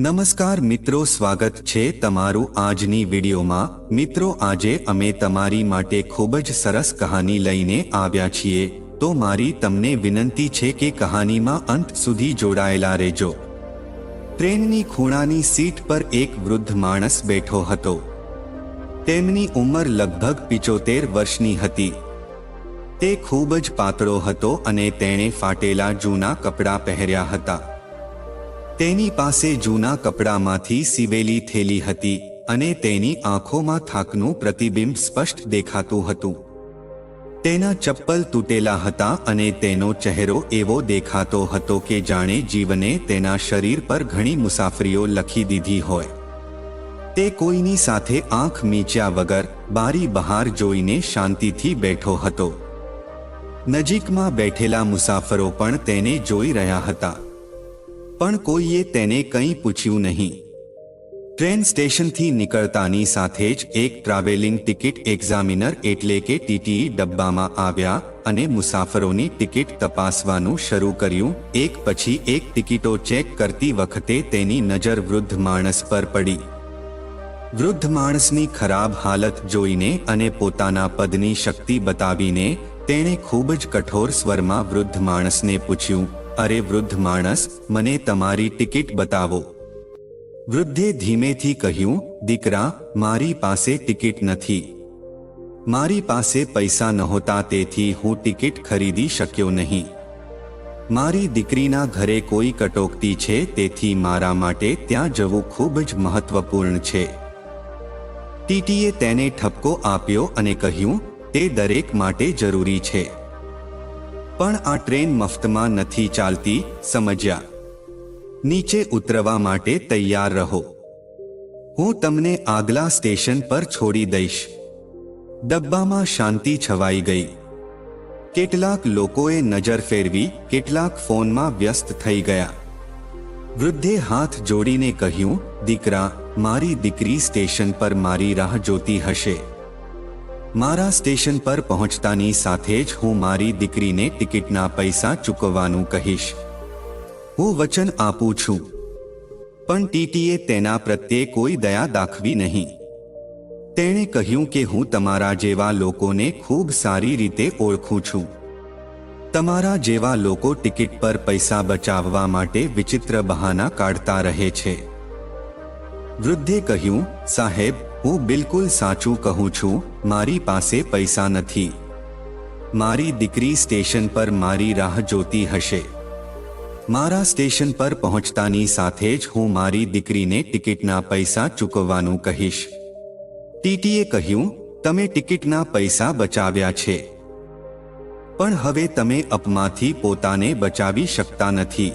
નમસ્કાર મિત્રો, સ્વાગત છે તમારું આજની વિડીયોમાં. મિત્રો, આજે અમે તમારી માટે ખૂબ જ સરસ કહાની લઈને આવ્યા છીએ. તો મારી તમને વિનંતી છે કે કહાનીમાં અંત સુધી જોડાયેલા રહેજો. ટ્રેનની ખૂણાની સીટ પર એક વૃદ્ધ માણસ બેઠો હતો. તેમની ઉંમર લગભગ પિચોતેર વર્ષની હતી. તે ખૂબ જ પાતળો હતો અને તેણે ફાટેલા જૂના કપડાં પહેર્યા હતા. તેની પાસે જૂના કપડામાંથી સીવેલી થેલી હતી અને તેની આંખોમાં થાકનું પ્રતિબિંબ સ્પષ્ટ દેખાતું હતું. તેના ચપ્પલ તૂટેલા હતા અને તેનો ચહેરો એવો દેખાતો હતો કે જાણે જીવને તેના શરીર પર ઘણી મુસાફરીઓ લખી દીધી હોય. તે કોઈની સાથે આંખ મીચ્યા વગર બારી બહાર જોઈને શાંતિથી બેઠો હતો. નજીકમાં બેઠેલા મુસાફરો પણ તેને જોઈ રહ્યા હતા. પણ કોઈએ તેને કંઈ પૂછ્યું નહીં. ટ્રેન સ્ટેશનથી નીકળતાની સાથે જ એક ટ્રાવેલિંગ ટિકિટ એક્ઝામિનર એટલે કે ટીટીઈ ડબ્બામાં આવ્યા અને મુસાફરોની ટિકિટ તપાસવાનું શરૂ કર્યું. એક પછી એક ટિકિટો ચેક કરતી વખતે તેની નજર વૃદ્ધ માણસ પર પડી. વૃદ્ધ માણસની ખરાબ હાલત જોઈને અને પોતાના પદની શક્તિ બતાવીને તેણે ખૂબ જ કઠોર સ્વરમાં વૃદ્ધ માણસને પૂછ્યું અરે વૃદ્ધ માણસ, મને તમારી ટિકિટ બતાવો. વૃદ્ધે ધીમેથી કહ્યું, દીકરા, મારી પાસે ટિકિટ નથી. મારી પાસે પૈસા નહોતા, તેથી હું ટિકિટ ખરીદી શક્યો નહીં. મારી દીકરીના ઘરે કોઈ કટોકટી છે, તેથી મારા માટે ત્યાં જવું ખૂબ જ મહત્વપૂર્ણ છે. ટીટીએ તેને ઠપકો આપ્યો અને કહ્યું, તે દરેક માટે જરૂરી છે. પણ આ ટ્રેન મફતમાં નથી ચાલતી, સમજ્યા. નીચે ઉતરવા માટે તૈયાર રહો. હું તમને આગલા સ્ટેશન પર છોડી દઈશ. ડબ્બામાં શાંતિ છવાઈ ગઈ. કેટલાક લોકોએ નજર ફેરવી, કેટલાક ફોનમાં વ્યસ્ત થઈ ગયા. વૃદ્ધે હાથ જોડીને કહ્યું, દીકરા, મારી દીકરી સ્ટેશન પર મારી રાહ જોતી હશે. મારા સ્ટેશન પર પહોંચતાની સાથે જ હું મારી દીકરીને ટિકિટના પૈસા ચૂકવવાનું કહીશ. હું વચન આપું છું. પણ ટીટીએ તેના પ્રત્યે કોઈ દયા દાખવી નહીં. તેણે કહ્યું કે હું તમારા જેવા લોકોને ખૂબ સારી રીતે ઓળખું છું. તમારા જેવા લોકો ટિકિટ પર પૈસા બચાવવા માટે વિચિત્ર બહાના કાઢતા રહે છે. વૃદ્ધે કહ્યું, સાહેબ હું બિલકુલ સાચું કહું છું, મારી પાસે પૈસા નથી. મારી દીકરી સ્ટેશન પર મારી રાહ જોતી હશે. મારા સ્ટેશન પર પહોંચતાની સાથે જ હું મારી દીકરીને ટિકિટના પૈસા ચૂકવવાનું કહીશ. ટીટીએ કહ્યું, તમે ટિકિટના પૈસા બચાવ્યા છે. પણ હવે તમે અપમાંથી પોતાને બચાવી શકતા નથી.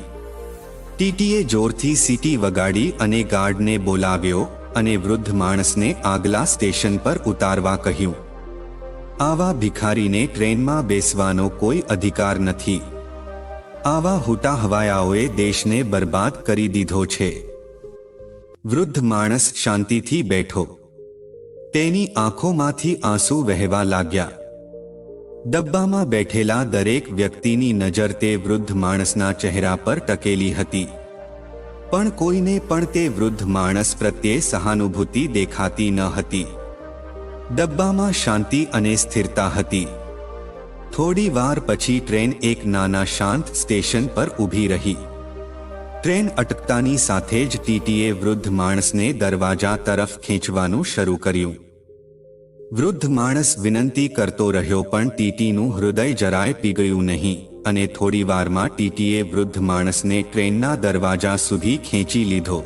ટીટીએ જોરથી સીટી વગાડી અને ગાર્ડને બોલાવ્યો અને વૃદ્ધ માણસને આગલા સ્ટેશન પર ઉતારવા કહ્યું. આવા ભિખારીને ટ્રેનમાં બેસવાનો કોઈ અધિકાર નથી. આવા હુટા હવાયાઓએ દેશને બરબાદ કરી દીધો છે. વૃદ્ધ માણસ શાંતિથી બેઠો. તેની આંખોમાંથી આંસુ વહેવા લાગ્યા. ડબ્બામાં બેઠેલા દરેક વ્યક્તિની નજર તે વૃદ્ધ માણસના ચહેરા પર ટકેલી હતી. પણ કોઈને પણ તે વૃદ્ધ માણસ પ્રત્યે સહાનુભૂતિ દેખાતી ન હતી. ડબ્બામાં શાંતિ અને સ્થિરતા હતી. થોડી વાર પછી ટ્રેન એક નાના શાંત સ્ટેશન પર ઊભી રહી. ટ્રેન અટકતાની સાથે જ ટીટીએ વૃદ્ધ માણસને દરવાજા તરફ ખેંચવાનું શરૂ કર્યું. વૃદ્ધ માણસ વિનંતી કરતો રહ્યો પણ ટીટીનું હૃદય જરાય પીગળ્યું નહીં. અને થોડીવારમાં ટીટીએ વૃદ્ધ માણસને ટ્રેનના દરવાજા સુધી ખેંચી લીધો.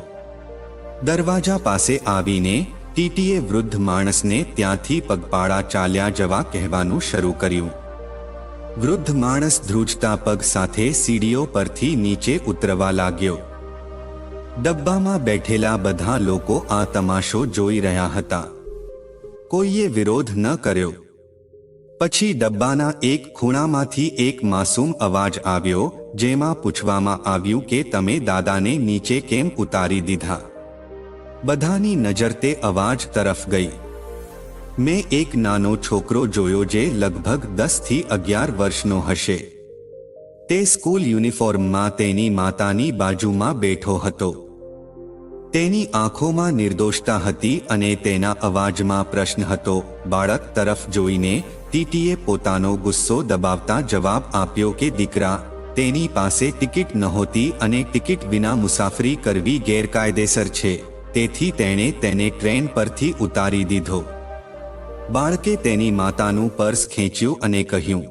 દરવાજા પાસે આવીને ટીટીએ વૃદ્ધ માણસને ત્યાંથી પગપાળા ચાલ્યા જવા કહેવાનું શરૂ કર્યું. વૃદ્ધ માણસ ધ્રુજતા પગ સાથે સીડીઓ પરથી નીચે ઉતરવા લાગ્યો. ડબ્બામાં બેઠેલા બધા લોકો આ તમાશો જોઈ રહ્યા હતા. કોઈએ વિરોધ ન કર્યો. પછી ડબ્બાના એક ખૂણામાંથી એક માસૂમ અવાજ આવ્યો, જેમાં પૂછવામાં આવ્યું કે તમે દાદાને નીચે કેમ ઉતારી દીધા? બધાની નજર તે અવાજ તરફ ગઈ. મેં એક નાનો છોકરો જોયો જે લગભગ દસથી અગિયાર વર્ષનો હશે. તે સ્કૂલ યુનિફોર્મમાં તેની માતાની બાજુમાં બેઠો હતો. તેની આંખોમાં નિર્દોષતા હતી અને તેના અવાજમાં પ્રશ્ન હતો, બાળક તરફ જોઈને ટીટીએ પોતાનો ગુસ્સો દબાવતા જવાબ આપ્યો કે, દીકરા, તેની પાસે ટિકિટ નહોતી અને ટિકિટ વિના મુસાફરી કરવી ગેરકાયદેસર છે. તેથી તેણે તેને ટ્રેન પરથી ઉતારી દીધો. બાળકે તેની માતાનું પર્સ ખેંચ્યું અને કહ્યું,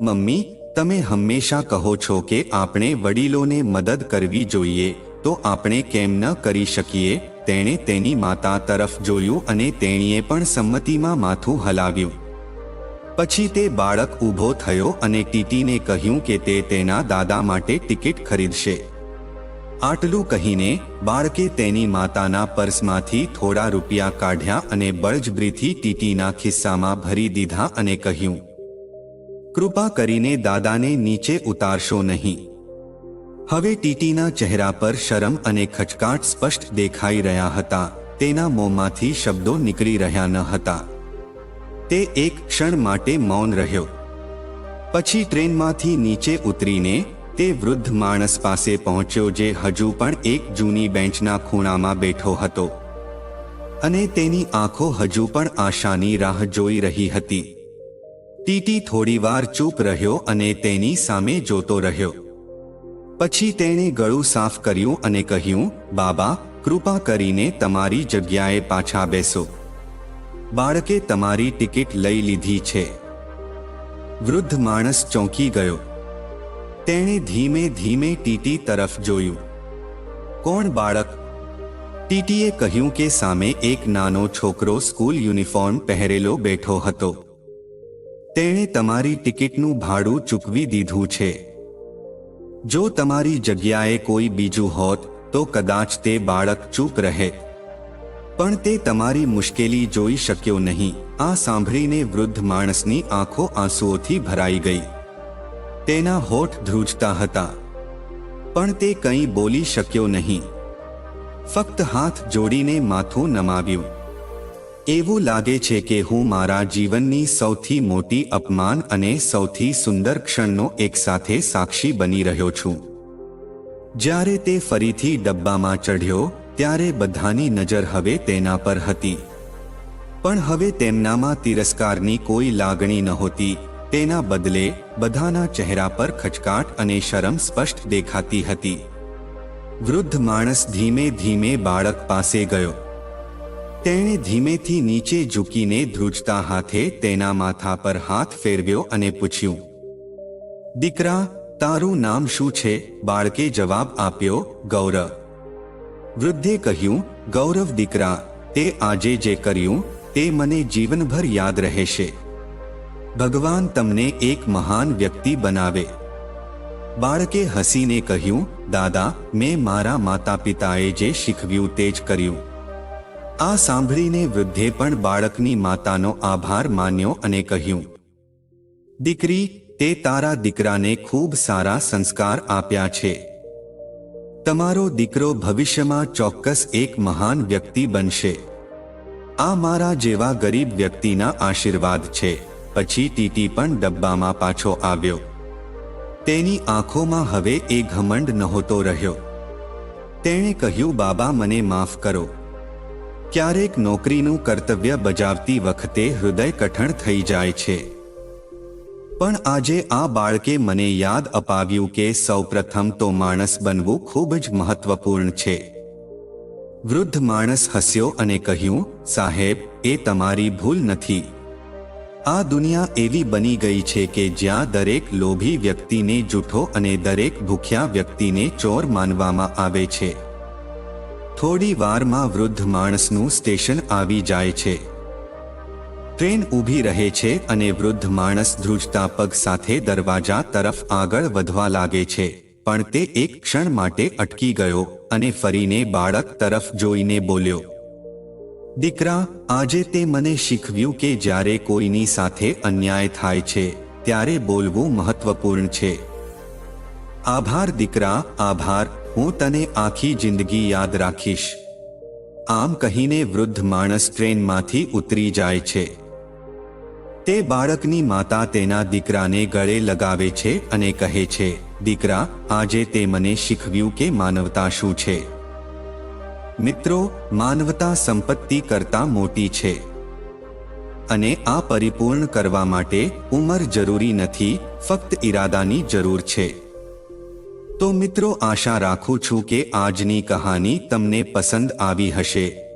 મમ્મી, તમે હંમેશા કહો છો કે આપણે વડીલોને મદદ કરવી જોઈએ, તો આપણે કેમ ન કરી શકીએ? તેણે તેની માતા તરફ જોયું અને તેણીએ પણ સંમતિમાં માથું હલાવ્યું. પછી તે બાળક ઊભો થયો અને ટીટીને કહ્યું કે તે તેના દાદા માટે ટિકિટ ખરીદશે. આટલું કહીને બાળકે તેની માતાના પર્સમાંથી થોડા રૂપિયા કાઢ્યા અને બળજબરીથી ટીટીના ખિસ્સામાં ભરી દીધા અને કહ્યું, કૃપા કરીને દાદાને નીચે ઉતારશો નહીં. હવે ટીટીના ચહેરા પર શરમ અને ખચકાટ સ્પષ્ટ દેખાઈ રહ્યા હતા. તેના મોંમાંથી શબ્દો નીકળી રહ્યા ન હતા. તે એક ક્ષણ માટે મૌન રહ્યો. પછી ટ્રેનમાંથી નીચે ઉતરીને તે વૃદ્ધ માણસ પાસે પહોંચ્યો જે હજુ પણ એક જૂની બેન્ચના ખૂણામાં બેઠો હતો. અને તેની આંખો હજુ પણ આશાની રાહ જોઈ રહી હતી. ટીટી થોડીવાર ચૂપ રહ્યો અને તેની સામે જોતો રહ્યો. પછી તેણે ગળું સાફ કર્યું અને કહ્યું, બાબા, કૃપા કરીને તમારી જગ્યાએ પાછા બેસો. બાળકે તમારી ટિકિટ લઈ લીધી છે. વૃદ્ધ માણસ ચોંકી ગયો. તેણે ધીમે ધીમે ટીટી તરફ જોયું. કોણ બાળક? ટીટીએ કહ્યું કે સામે એક નાનો છોકરો સ્કૂલ યુનિફોર્મ પહેરેલો બેઠો હતો. તેણે તમારી ટિકિટનું ભાડું ચૂકવી દીધું છે. જો તમારી જગ્યાએ કોઈ બીજું હોત, તો કદાચ તે બાળક ચૂપ રહે. પણ તે તમારી મુશ્કેલી જોઈ શક્યો નહીં. આ સાંભળીને વૃદ્ધ માણસની આંખો આંસુઓથી ભરાઈ ગઈ. તેના હોઠ ધ્રુજતા હતા. પણ તે કંઈ બોલી શક્યો નહીં. ફક્ત હાથ જોડીને માથું નમાવ્યું. એવું લાગે છે કે હું મારા જીવનની સૌથી મોટી અપમાન અને સૌથી સુંદર ક્ષણનો એકસાથે સાક્ષી બની રહ્યો છું. જ્યારે તે ફરીથી ડબ્બામાં ચઢ્યો ત્યારે બધાની નજર હવે તેના પર હતી. પણ હવે તેમનામાં તિરસ્કારની કોઈ લાગણી નહોતી. તેના બદલે બધાના ચહેરા પર ખચકાટ અને શરમ સ્પષ્ટ દેખાતી હતી. વૃદ્ધ માણસ ધીમે ધીમે બાળક પાસે ગયો. તેણે ધીમેથી નીચે ઝૂકીને ધ્રુજતા હાથે તેના માથા પર હાથ ફેરવ્યો અને પૂછ્યું, દીકરા, તારું નામ શું છે? બાળકે જવાબ આપ્યો, ગૌરવ. વૃદ્ધે કહ્યું, ગૌરવ દીકરા, તે આજે જે કર્યું, તે મને જીવનભર યાદ રહેશે. ભગવાન તમને એક મહાન વ્યક્તિ બનાવે. બાળકે હસીને કહ્યું, દાદા, મેં મારા માતા પિતાએ જે શીખવ્યું તે જ કર્યું. આ સાંભળીને વૃદ્ધે પણ બાળકની માતાનો આભાર માન્યો અને કહ્યું, દીકરી, તે તારા દીકરાને ખૂબ સારા સંસ્કાર આપ્યા છે. તમારો દીકરો ભવિષ્યમાં ચોક્કસ એક મહાન વ્યક્તિ બનશે. આ મારા જેવા ગરીબ વ્યક્તિના આશીર્વાદ છે. પછી ટીટી પણ ડબ્બામાં પાછો આવ્યો. તેની આંખોમાં હવે એ ઘમંડ નહોતો રહ્યો. તેણે કહ્યું, બાબા, મને માફ કરો. ક્યારેક નોકરીનું કર્તવ્ય બજાવતી વખતે હૃદય કઠણ થઈ જાય છે. પણ આજે આ બાળકે મને યાદ અપાવ્યું કે સૌપ્રથમ તો માણસ બનવું ખૂબ જ મહત્વપૂર્ણ છે. વૃદ્ધ માણસ હસ્યો અને કહ્યું, સાહેબ, એ તમારી ભૂલ નથી. આ દુનિયા એવી બની ગઈ છે કે જ્યાં દરેક લોભી વ્યક્તિને જૂઠો અને દરેક ભૂખ્યા વ્યક્તિને ચોર માનવામાં આવે છે. થોડી વારમાં વૃદ્ધ માણસનું સ્ટેશન આવી જાય છે. ટ્રેન ઊભી રહે છે અને વૃદ્ધ માણસ ધ્રુજતા પગ સાથે દરવાજા તરફ આગળ વધવા લાગે છે. પણ તે એક ક્ષણ માટે અટકી ગયો અને ફરીને બાળક તરફ જોઈને બોલ્યો, દીકરા, આજે તે મને શીખવ્યું કે જ્યારે કોઈની સાથે અન્યાય થાય છે, ત્યારે બોલવું મહત્વપૂર્ણ છે. આભાર દીકરા, આભાર, હું તને આખી જિંદગી યાદ રાખીશ. આમ કહીને વૃદ્ધ માણસ ટ્રેનમાંથી ઉતરી જાય છે. તે બાળકની માતા તેના દીકરાને ગળે લગાવે છે અને કહે છે, દીકરા, આજે તે મને શીખવ્યું કે માનવતા શું છે. મિત્રો, માનવતા સંપત્તિ કરતાં મોટી છે. અને આ પરિપૂર્ણ કરવા માટે ઉંમર જરૂરી નથી, ફક્ત ઈરાદાની જરૂર છે. તો મિત્રો, આશા રાખું છું કે આજની કહાની તમને પસંદ આવી હશે.